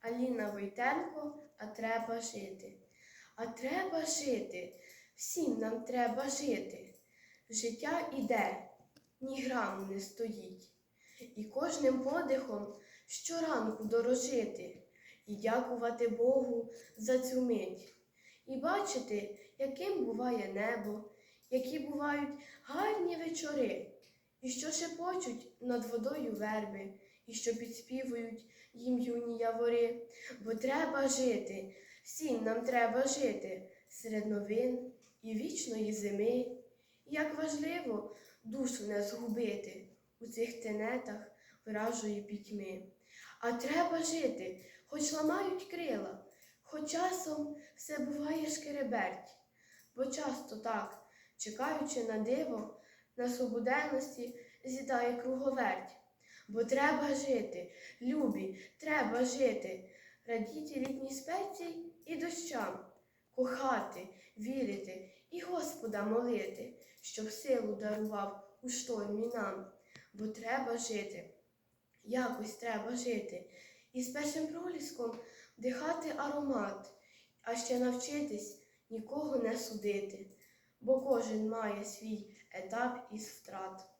Аліна Войтенко, а треба жити. А треба жити, всім нам треба жити. Життя іде, ні граму не стоїть. І кожним подихом щоранку дорожити, і дякувати Богу за цю мить. І бачити, яким буває небо, які бувають гарні вечори, і що шепочуть над водою верби, і що підспівують їм юні явори. Бо треба жити, всім нам треба жити серед новин і вічної зими. Як важливо душу не згубити у цих тенетах вражої пітьми. А треба жити, хоч ламають крила, хоч часом все буває шкереберть, бо часто так, чекаючи на диво, на свободенності з'їдає круговерть. Бо треба жити, любі, треба жити, радіти літній спеці і дощам, кохати, вірити і Господа молити, щоб силу дарував у штормі нам. Бо треба жити, якось треба жити, і з першим проліском вдихати аромат, а ще навчитись нікого не судити, бо кожен має свій етап із втрат.